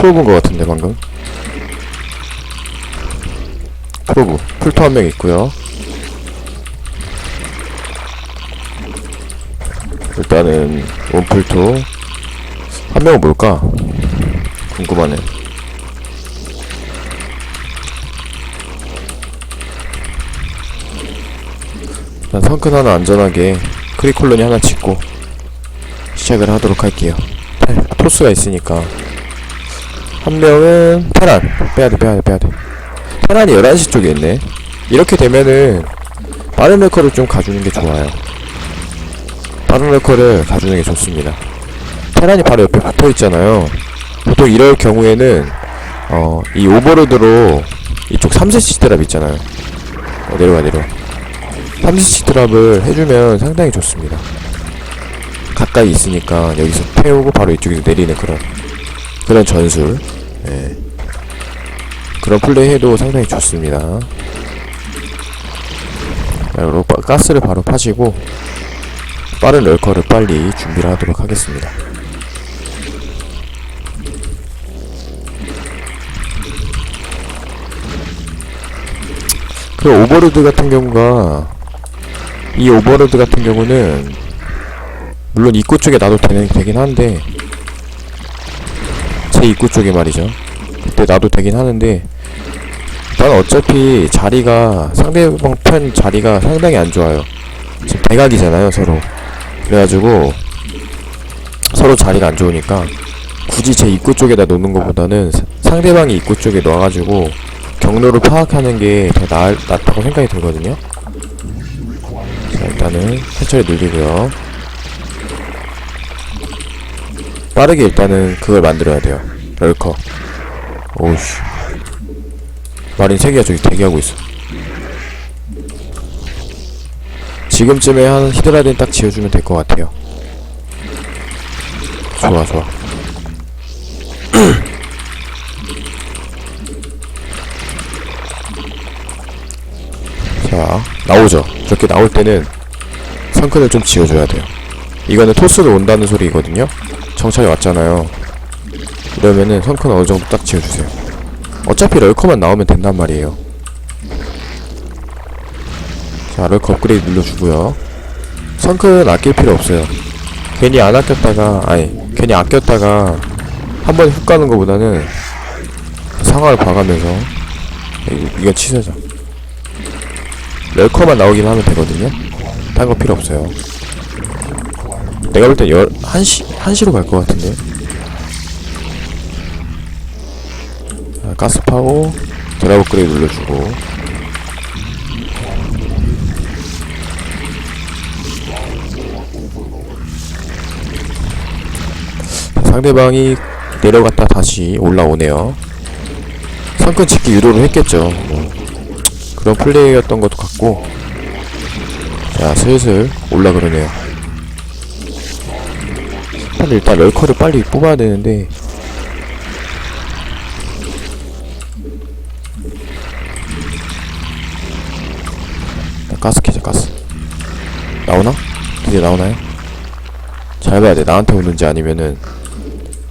프로브인 것 같은데 방금? 프로브. 풀토 한명 있고요. 일단은 원풀토. 한 명은 뭘까? 궁금하네. 일단 성큰 하나 안전하게 크리콜론이 하나 짓고 시작을 하도록 할게요. 네, 토스가 있으니까 한 명은 테란. 빼야돼 빼야돼 빼야돼. 테란이 11시 쪽에 있네. 이렇게 되면은 빠른 레커를 좀 가주는 게 좋아요. 빠른 레커를 가주는 게 좋습니다. 테란이 바로 옆에 붙어 있잖아요. 보통 이럴 경우에는 어 이 오버로드로 이쪽 3세시 드랍 있잖아요. 어, 내려와 내려와. 3세시 드랍을 해주면 상당히 좋습니다. 가까이 있으니까 여기서 태우고 바로 이쪽에서 내리는 그런 그런 전술. 예. 그런 플레이 해도 상당히 좋습니다. 자, 가스를 바로 파시고 빠른 럴커를 빨리 준비를 하도록 하겠습니다. 그 오버로드 같은 경우가 이 오버로드 같은 경우는 물론 입구 쪽에 놔도 되긴 한데 제 입구 쪽에 말이죠. 그때 놔도 되긴 하는데 난 어차피 자리가 상대방 편 자리가 상당히 안 좋아요. 지금 대각이잖아요 서로. 그래가지고 서로 자리가 안 좋으니까 굳이 제 입구 쪽에다 놓는 것보다는 사- 상대방이 입구 쪽에 놔가지고 경로를 파악하는 게더 낫다고 생각이 들거든요. 자 일단은 해처리 늘리고요 빠르게 일단은 그걸 만들어야 돼요. 럴커. 오우씨. 마린 세개가 저기 대기하고 있어. 지금쯤에 한 히드라딘 딱 지어주면 될 것 같아요. 좋아 좋아. 자 나오죠. 저렇게 나올 때는 성큰을 좀 지어줘야 돼요. 이거는 토스로 온다는 소리거든요 정찰이 왔잖아요. 이러면은 성큰 어느 정도 딱 지어주세요. 어차피 럴커만 나오면 된단 말이에요. 자 럴커 업그레이드 눌러주고요. 성큰 아낄 필요 없어요. 괜히 안 아꼈다가 아니 괜히 아꼈다가 한 번에 훅 가는 것보다는 상황을 봐가면서 이- 이건 취소죠 럴커만 나오긴 하면 되거든요. 딴 거 필요 없어요 내가 볼땐 열, 1시, 1시로 갈 것 같은데. 자, 가스 파고 드라이브 업그레이드 눌러주고. 상대방이 내려갔다 다시 올라오네요. 성큰 짓기 유도를 했겠죠. 뭐. 그런 플레이였던 것도 같고. 자 슬슬 올라 그러네요 근데 일단 럴커를 빨리 뽑아야 되는데. 가스 캐자 가스. 나오나? 드디어 나오나요? 잘 봐야 돼. 나한테 오는지 아니면은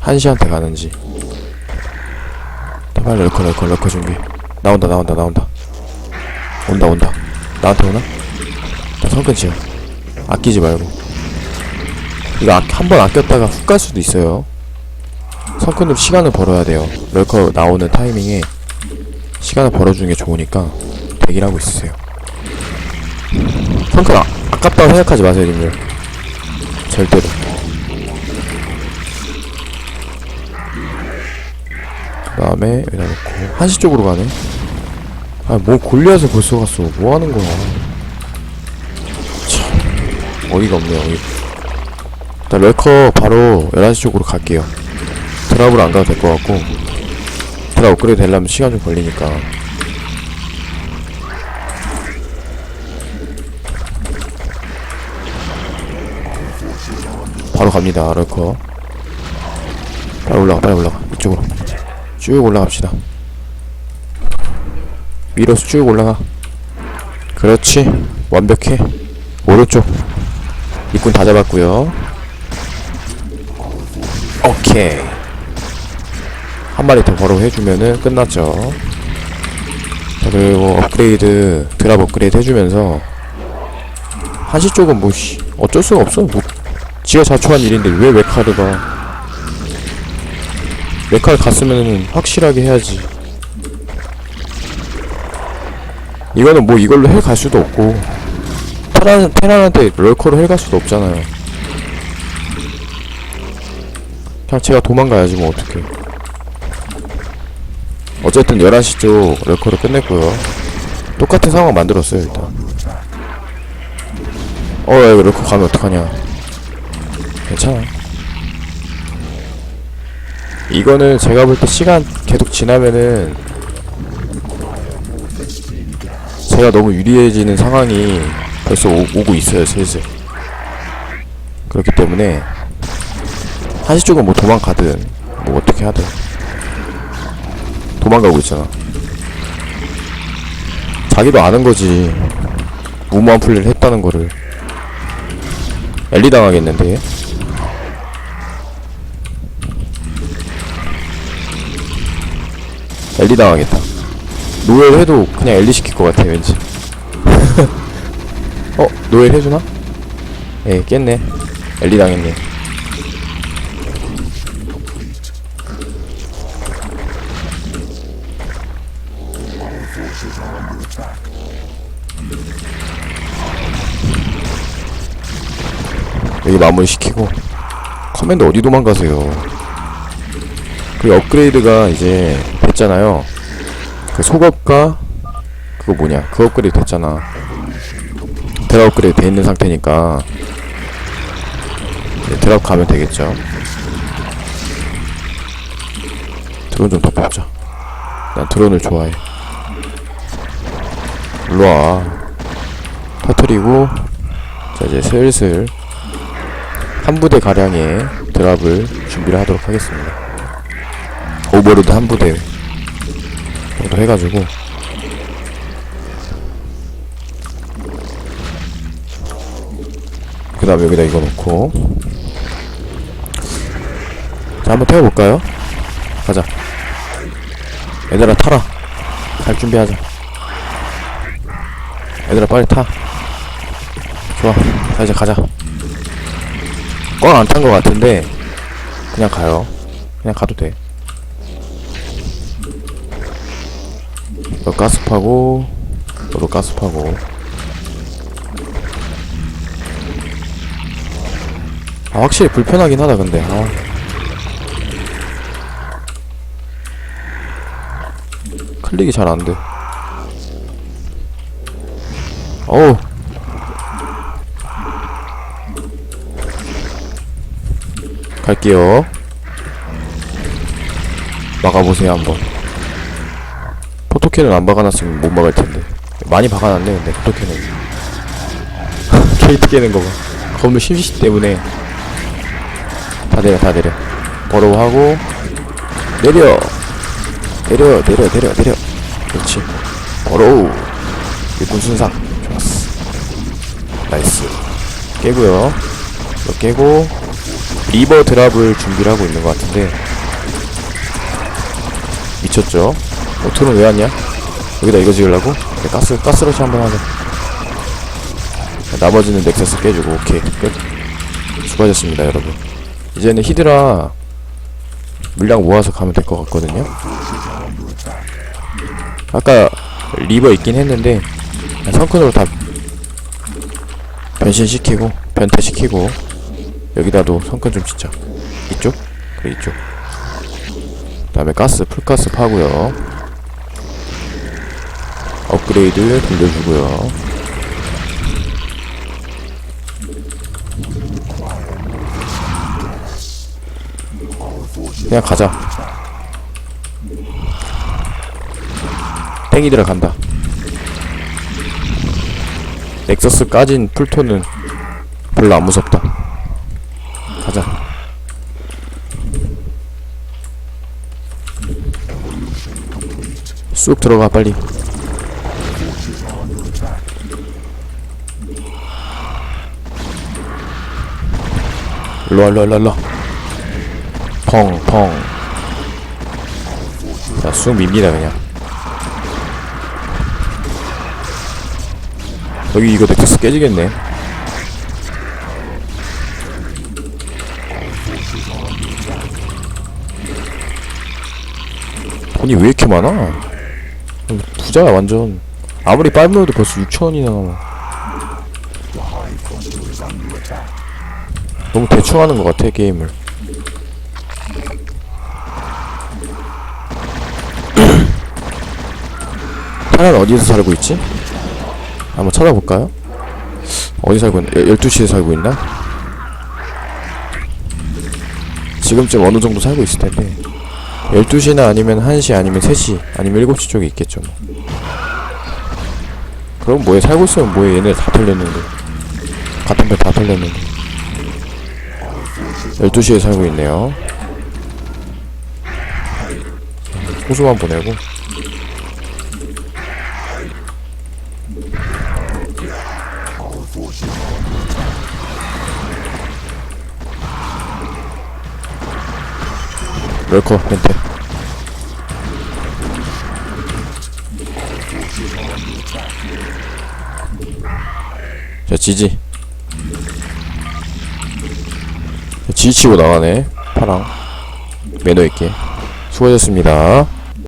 한시한테 가는지. 자, 빨리 럴커 럴커 럴커 준비. 나온다 나온다 나온다. 온다 온다. 나한테 오나? 자 성근 지어. 아끼지 말고 이거 한 번 아꼈다가 훅 갈 수도 있어요. 성큰으로 시간을 벌어야 돼요. 럴커 나오는 타이밍에 시간을 벌어주는 게 좋으니까 대기를 하고 있으세요. 성큰 아, 아깝다고 생각하지 마세요 님들. 절대로. 그 다음에 여기다 놓고 한시 쪽으로 가네. 아뭐 골리앗을 벌써 갔어. 뭐 하는 거야. 참 어이가 없네요 어이. 일단 럴커 바로 11시 쪽으로 갈게요. 드랍으로 안 가도 될 것 같고. 드랍 업그레이드 되려면 시간 좀 걸리니까. 바로 갑니다 럴커. 빨리 올라가 빨리 올라가. 이쪽으로. 쭉 올라갑시다. 위로 쭉 올라가. 그렇지. 완벽해. 오른쪽. 입군 다 잡았고요 오케이 한 마리 더 바로 해주면은 끝났죠. 자, 그리고 업그레이드, 드랍 업그레이드 해주면서, 한시 쪽은 뭐, 씨, 어쩔 수가 없어. 뭐, 지가 자초한 일인데 왜 메카르가. 메카를 갔으면은 확실하게 해야지. 이거는 뭐 이걸로 헬 갈 수도 없고, 테란, 테란한테 럴커로 헬 갈 수도 없잖아요. 그냥 제가 도망가야지 뭐 어떡해. 어쨌든 11시 쪽 럴커를 끝냈고요. 똑같은 상황 만들었어요 일단. 어야 이거 럴커 가면 어떡하냐. 괜찮아. 이거는 제가 볼 때 시간 계속 지나면은 제가 너무 유리해지는 상황이 벌써 오, 오고 있어요 슬슬. 그렇기 때문에 한시 쪽은 뭐 도망가든 뭐 어떻게 하든. 도망가고 있잖아. 자기도 아는 거지. 무모한 플레이를 했다는 거를. 엘리 당하겠는데 엘리 당하겠다. 노엘 해도 그냥 엘리 시킬 것 같아 왠지. 어? 노엘 해주나? 에 깼네. 엘리 당했네 여기 마무리 시키고 커맨드 어디 도망가세요. 그 업그레이드가 이제 됐잖아요. 그 속업과 그거 뭐냐 그 업그레이드 됐잖아. 드랍 업그레이드 돼 있는 상태니까 드랍 가면 되겠죠. 드론 좀 더 뽑자. 난 드론을 좋아해. 일로와. 터트리고 자 이제 슬슬 한 부대 가량의 드랍을 준비를 하도록 하겠습니다. 오버로드 한 부대. 정도 해가지고. 그 다음에 여기다 이거 놓고. 자 한번 태워볼까요? 가자. 얘들아 타라. 갈 준비하자. 얘들아 빨리 타. 좋아. 자 이제 가자 꽝 안 탄 것 같은데 그냥 가요. 그냥 가도 돼. 너 가스 파고 너도 가스 파고. 아 확실히 불편하긴 하다 근데. 아. 클릭이 잘 안돼. 어우 갈게요. 막아보세요 한번. 포토캔은 안 박아놨으면 못 막을 텐데. 많이 박아놨네 근데 포토캔은. 게이트 깨는 거 봐. 건물 심시 때문에 다 내려 다 내려. 버로우하고 내려 내려 내려 내려 내려. 그렇지. 버로우. 일꾼 순상 좋았어. 나이스. 깨고요. 깨고 리버 드랍을 준비를 하고 있는 것 같은데 미쳤죠? 어, 트론 왜 왔냐? 여기다 이거 지으려고? 네, 가스, 가스러시 한번 하자 나머지는 넥서스 깨주고 오케이 끝 수고하셨습니다 여러분 이제는 히드라 물량 모아서 가면 될 것 같거든요 아까 리버 있긴 했는데 성큰으로 다 변신시키고 변태시키고 여기다도 성근 좀 진짜 이쪽? 그래 이쪽. 그 다음에 가스 풀가스 파고요. 업그레이드 돌려주고요. 그냥 가자. 땡이 들어간다. 넥서스 까진 풀토는 별로 안 무섭다 가자. 쑥 들어가 빨리. 일로와 일로와 일로와 일로와. 펑 펑. 자쑥 밉니다 그냥 여기 이거 넥서스 깨지겠네 돈이 왜 이렇게 많아? 부자야 완전 아무리 빨리 해도 벌써 6천원이나 남아 너무 대충 하는 것 같아 게임을 파란 어디서 살고 있지? 한번 찾아볼까요? 어디 살고 있나? 12시에 살고 있나? 지금쯤 어느 정도 살고 있을 텐데 12시나 아니면 1시 아니면 3시 아니면 7시 쪽에 있겠죠 뭐. 그럼 뭐해 살고 있으면 뭐해 얘네 다 털렸는데. 같은 별다 털렸는데. 12시에 살고 있네요. 호수만 보내고. 럴커 멘트 자 지지. 자, 지지치고 나가네. 파랑. 매너 있게. 수고하셨습니다